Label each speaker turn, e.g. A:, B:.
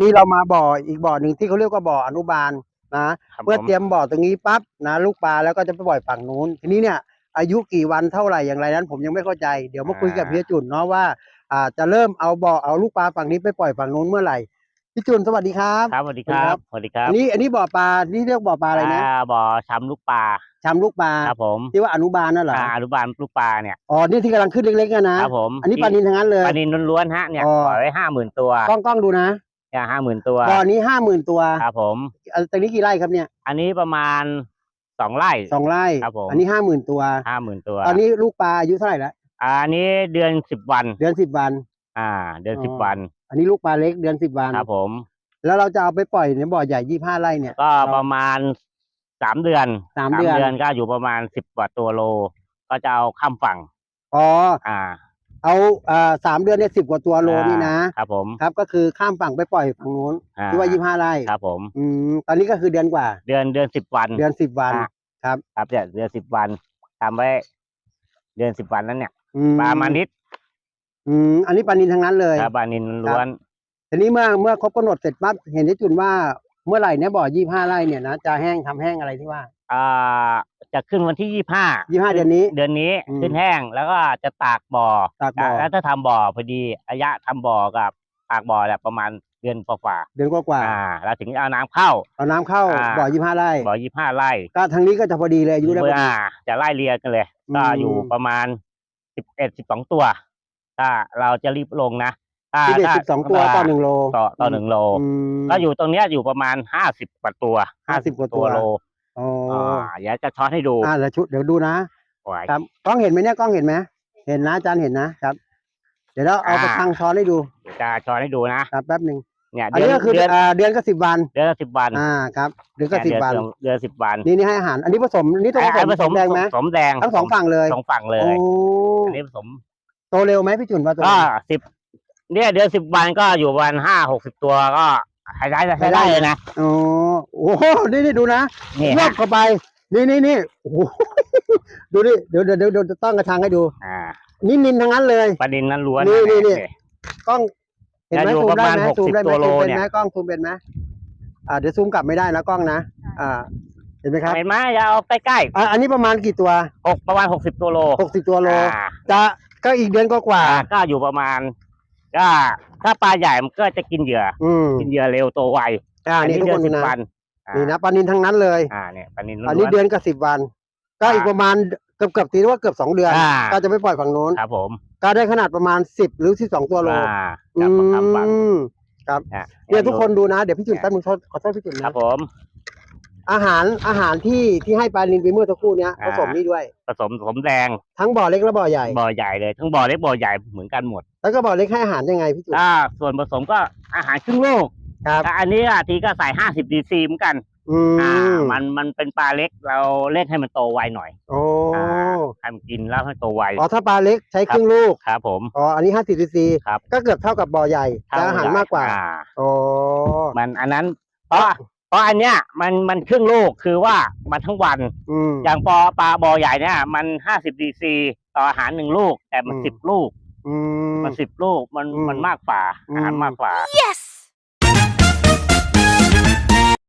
A: นี่เรามาบ่ออีกบ่อหนึ่งที่เขาเรียกว่าบ่ออนุบาลนะ
B: ครับ
A: เมื่อ
B: ผม
A: เตรียมบ่อตรงนี้ปั๊บนะลูกปลาแล้วก็จะไปปล่อยฝั่งนู้น ทีนี้เนี่ยอายุกี่วันเท่าไหร่อย่างไรนั้น ผมยังไม่เข้าใจเดี๋ยวมาคุยกับพี่จุนเนาะว่าอ่าจะเริ่มเอาบ่อเอาลูกปลาฝั่งนี้ไปปล่อยฝั่งนู้นเมื่อไหร่พี่จุนสวัสดีครับ
B: ครับสวัสดีครับสวัสดีครับ
A: อันนี้อันนี้บ่อปลานี่เรียกบ่อปลาอะไรนะา
B: บ่อช้ำลูกปลา
A: ชำลูกปลา
B: ครับผม
A: ที่ว่าอนุบาลนั่นเหรอ
B: อ่าอนุบาลลูกปลาเนี่ย
A: อ๋อนี่ที่กำลังขึ้นเล็กๆอะนะครับ
B: ผม
A: อันนี้ปลานินทั้งนั้นเลย
B: ปลานินล้วนๆฮะเนี่ย
A: อ๋อ
B: ปล่อยไว้ห้าหมื่นตัว
A: กล้องกล้องดูนะ
B: เนี่ยห้าหมื่นตัว
A: บ่อนี้ห้าหมื่นตัว
B: ครับผม
A: อะตรงนี้กี่ไร่ครับเนี่ย
B: อันนี้ประมาณสองไร่
A: สองไร่
B: ครับผม
A: อันนี้ห้าหมื่นตัว
B: ห้าหมื่นตัว
A: ตอนนี้ลูกปลาอายุเท่าไหร่แล้ว
B: อ่าอันนี้เดือนสิบวัน
A: เดือนสิบวัน
B: อ่า เดือน
A: อ๋อ
B: สิบวัน
A: อันนี้ลูกปลาเล็กเดือนสิบวัน
B: ครับผม
A: แล้วเราจะเอาไปปล่อยในบ่อใหญ่ยี่ห้าไร่เนี่ย
B: ก็ประมาณสามเดือน
A: สามเดือน
B: ก็อยู่ประมาณสิบกว่าตัวโล ก็จะเอาข้ามฝั่ง
A: อ๋อ
B: อ่า
A: เอาอ่าสามเดือนเนี่ยสิบกว่าตัวโลนี่นะ
B: ครับผม
A: ครับ ก็คือข้ามฝั่งไปปล่อยฝั่งนู้น
B: อ่
A: ที่ว่ายี่ห้าไร่
B: ครับผม
A: อืมตอนนี้ก็คือเดือนกว่า
B: เดือนเดือนสิบวัน
A: เดือนสิบวัน
B: อะ
A: ครับ
B: ครับเนี่ยเดือนสิบวันทำไว้ เดือนสิบวันนั้นเนี่ย
A: อืม
B: ปลามานิด
A: อืมอันนี้ปลานินทั้งนั้นเลย
B: ครับปลานินล้วน
A: ทีนี้เมื่อเมื่อครบกำหนดเสร็จปั๊บเห็นได้จุนว่าเมื่อไหร่เนี่ยบ่อยี่ห้าไร่เนี่ยนะจะแห้งทำแห้งอะไรที่ว่า
B: อ่าจะขึ้นวันที่ยี่ห้า
A: ยี่ห้าเดือนนี้
B: เดือนนี้
A: อืม
B: ขึ้นแห้งแล้วก็จะตากบ่อ
A: ตากบ่อ
B: แล้วถ้าทำบ่อพอดีระยะทำบ่อกับตากบ่อเนี่ยประมาณเดือนกว่า
A: เดือนกว่า
B: ๆอ่าแล้วถึงจะเอาน้ำเข้า
A: ๆเอาน้ำเข้า
B: อ่า
A: บ่อยี่ห้าไร่
B: บ่อยี่ห้าไร่
A: ก็ทางนี้ก็จะพอดีเลยอายุได้พอ
B: เพื่อ
A: ดี
B: จะไล่เรียกันเลย
A: อืม
B: ก็อยู่ประมาณสิบเอ็ดสิบสองตัว ถ้าเราจะรีบลงนะถ้า
A: ที่เด็ด
B: ถ้า
A: สิบสองตัวต่อหนึ่งโล
B: ต่อต่อหนึ่งโล
A: อืม
B: ก็อยู่ตรงเนี้ยอยู่ประมาณห้าสิบกว่าตัว
A: 50กว่าตัว
B: โล
A: อ๋อ
B: อ่าเดี๋ยวจะช้อนให้ดู
A: อ่าเดี๋ยวชุดเดี๋ยวดูนะ
B: ไว้
A: ครับกล้องเห็นไหมเนี่ยกล้องเห็นไหมเห็นนะอาจารย์เห็นนะครับ เดี๋ยวเราเอา
B: อ่า
A: กระชังช้อนให้ดู
B: เดี๋ยวจะช้อนให้ดูนะครับ
A: แป๊บหนึ่ง
B: เนี่ย
A: อัน
B: เดือน
A: นี้ก็คือ
B: เดือน
A: อ่าเดือนก็สิบวัน
B: เดือนละสิบวัน
A: อ่าครับเดือนก็
B: เนี่ย
A: สิบ
B: เดือน
A: วัน
B: เดือนสิบวัน
A: นี่นี่ให้อาหาร อันนี้ผสมนี่ต้องผ
B: ไอ้
A: ส
B: ผส
A: ม
B: ม
A: แดงไหม
B: ผสมแดง
A: ทั้งสองฝั่งเลย
B: สองฝั่งเล
A: โอ้
B: ยอันนี้ผสม
A: โตเร็วไหมพี่จุนว่าโต
B: ก็
A: เร็ว
B: สิบเนี่ยเดือนสิบวันก็อยู่ประมาณห้าหกสิบตัวก็ ใช้ได้ใช้ได้เลยนะ
A: โอ้โอ้โหนี่นี่ดูนะ
B: นี่
A: รอ
B: ฮะ
A: บเข้าไป นี่นี่นี่โอ้โหดูดิเดี๋ยวเดี๋ยวเดี๋ยวเดี๋ยวต้องกระชังให้ดู
B: อ่า
A: นี่นินทั้งนั้นเลย
B: ประเด็นนั้นล้วน
A: นี่นี่นี่
B: เย
A: กล้องเห็นไหม
B: จะอยู่
A: ซูมได้ไหม
B: ประมาณ
A: ซูมได้ไหม
B: 60ตัวโล
A: ซูมเป็น
B: เนี่ย
A: ไหมกล้องซูมเป็นไหมอ่าเดี๋ยวซูมกลับไม่ได้นะกล้องนะอ่าเห็นไหมครับ
B: เห็นไหมอย่าเอาใกล้
A: อ่าอันนี้ประมาณกี่ตัว
B: ๆหกประมาณหกสิบตัวโล
A: หกสิบตัวโล
B: อ่า
A: จะก็อีกเดือนก็กว่า
B: อ่าก็อยู่ประมาณ ก็ถ้าปลาใหญ่มันก็จะกินเหยื่อ
A: อืม
B: กินเหยื่อเร็วโตไว
A: อ่านี่ทุกคน
B: เดื
A: ดู
B: สิบ
A: นะ
B: วันอ่า
A: นี่นะปลานินทั้งนั้นเลย
B: อ่าเนี่ยปลานินล้วน
A: อันนี้เดือนกับสิบวัน ก็อีกประมาณเกือบเกือบตีว่าเกือบสองเดือน
B: อ่า
A: ก็จะไปปล่อยฝั่งโน้น
B: ครับผม
A: ก็ได้ขนาดประมาณสิบหรือสิบสองตัวโล
B: อ่าจับมาทำฝัง
A: อืมครับ
B: อะ
A: เนี่ยทุกคนดูนะ เดี๋ยวพี่จุนแป๊บนึงขอขอโทษพี่จุน
B: ครั
A: นะ
B: บผม
A: อาหารอาหารที่ที่ให้ปลานินไปเมื่อสักครู่เนี้ย
B: อ่า
A: ผสมนี่ด้วย
B: ผสมผสมแดง
A: ทั้งบ่อเล็กและบ่อใหญ่
B: บ่อใหญ่เลย ทั้งบ่อเล็กบ่อใหญ่เหมือนกันหมด
A: แล้วก็บ่อเล็กให้อาหารยังไงพี่จุน
B: ถ้าส่วนผสมก็อาหารครึ่งลูก
A: ครับ
B: แต่อันนี้อะทีก็ใส่ห้าสิบดีซีเหมือนกัน
A: อื
B: อ่ามมันมันเป็นปลาเล็กเราเล่นให้มันโตไวหน่อย
A: โอ้
B: อ่าให้มันกินแล้วให้โตไว
A: อ๋อถ้าปลาเล็กใช้ครึ่งลูก
B: ครับผม
A: อ๋ออันนี้ห้าสิบซีซี
B: ครับ
A: ก็เกือบเท่ากับบ่อใหญ่แต่อาหารมากกว่า
B: อ่
A: โอ้
B: มันอันนั้นเพราะ เพราะอันเนี้ยมันมันครึ่งลูกคือว่ามันทั้งวัน
A: อืม
B: อย่างปอปลาบ่อใหญ่เนี่ย มันห้าสิบดีซีต่ออาหารหนึ่งลูก แต่มัน
A: อืม
B: สิบลูก
A: อืม
B: มันสิบลูกมัน
A: อืม
B: มันมากกว่า
A: อืม
B: อาหารมากกว่า
C: Yes!